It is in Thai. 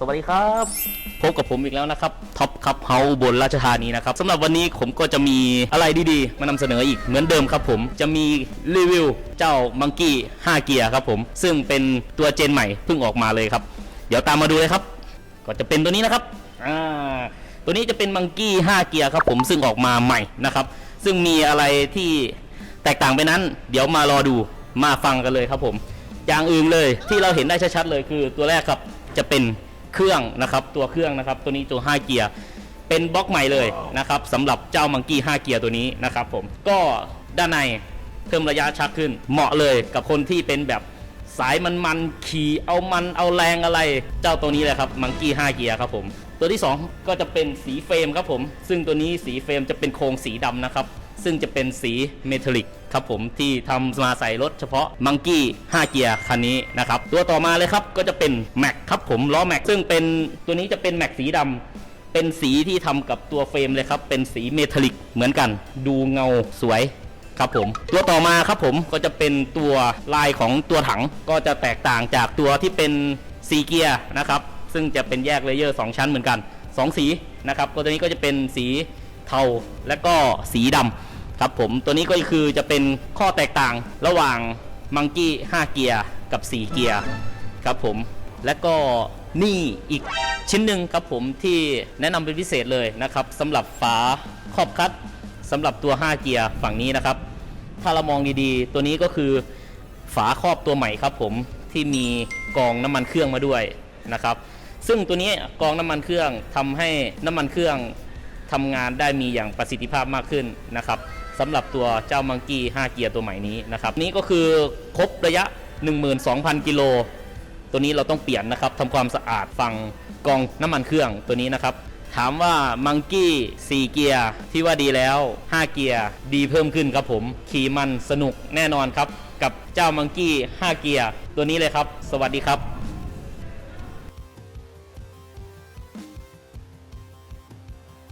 สวัสดีครับพบกับผมอีกแล้วนะครับท็อปคับเฮาบนราชธานีนะครับสำหรับวันนี้ผมก็จะมีอะไรดีๆ มานำเสนออีกเหมือนเดิมครับผมจะมีรีวิวเจ้ามังกี้5เกียร์ครับผม ซึ่งเป็นตัวเจนใหม่เพิ่งออกมาเลยครับ เดี๋ยวตามมาดูเลยครับ ก็จะเป็นตัวนี้นะครับอ่าตัวนี้จะเป็นมังกี้5เกียร์ครับผมซึ่งออกมาใหม่นะครับ ซึ่งมีอะไรที่แตกต่างไปนั้น เดี๋ยวมารอดูมาฟังกันเลยครับผม อย่างอื่นเลยที่เราเห็นได้ชัดๆเลยคือตัวแรกครับจะเป็น เครื่องนะครับตัวเครื่องนะครับตัวนี้ตัว 5 เกียร์เป็นบล็อกใหม่เลยนะครับสำหรับเจ้ามังกี้ 5 เกียร์ตัวนี้นะครับผมก็ด้านในเพิ่มระยะชักขึ้นเหมาะเลยกับคนที่เป็นแบบ สายมันมันขี่เอามันเอาแรงอะไร เจ้าตัวนี้เลยครับมังกี้5เกียร์ครับผม ตัวที่ 2 ก็จะเป็นสีเฟรมครับผม ซึ่งตัวนี้สีเฟรมจะเป็นโครงสีดำนะครับ ซึ่งจะเป็นสีเมทัลลิกครับผมที่ทำมาใส่รถเฉพาะมังกี้5เกียร์คันนี้นะครับตัวต่อมาเลยครับก็จะเป็นแม็กครับผมล้อแม็กซึ่งเป็นตัวนี้จะเป็นแม็กสีดำเป็นสีที่ทำกับตัวเฟรมเลยครับ เป็นสีเมทัลลิกเหมือนกัน ดูเงาสวย ครับผมตัวต่อมาครับผมก็จะเป็นตัวลายของตัวถังก็จะแตกต่างจากตัวที่เป็นสีเกียร์นะครับซึ่งจะเป็นแยกเลเยอร์ 2 ชั้นเหมือนกัน 2 สีนะครับตัวนี้ก็จะเป็นสีเทาและก็สีดำครับผมตัวนี้ก็คือจะเป็นข้อแตกต่างระหว่างมังกี้5เกียร์กับ 4 เกียร์ครับผมและก็นี่อีกชิ้นหนึ่งครับผมที่แนะนำเป็นพิเศษเลยนะครับสำหรับฝาครอบคัด สำหรับตัว 5 เกียร์ฝั่งนี้นะครับ ถ้าเรามองดีๆ ตัวนี้ก็คือฝาครอบตัวใหม่ครับผมที่มีกองน้ำมันเครื่องมาด้วยนะครับ ซึ่งตัวนี้กองน้ำมันเครื่องทำให้น้ำมันเครื่องทำงานได้มีอย่างประสิทธิภาพมากขึ้นนะครับสำหรับตัวเจ้ามังกี้ 5 เกียร์ตัวใหม่นี้นะครับ นี่ก็คือครบระยะ 12,000 กิโล ตัวนี้เราต้องเปลี่ยนนะครับทำความสะอาดฝั่งกองน้ำมันเครื่องตัวนี้นะครับ ถามว่ามังกี้4เกียร์ที่ว่าดีแล้ว 5 เกียร์ดีเพิ่มขึ้นครับผม ขี่มันสนุกแน่นอนครับ กับเจ้ามังกี้5เกียร์ตัวนี้เลยครับ สวัสดีครับ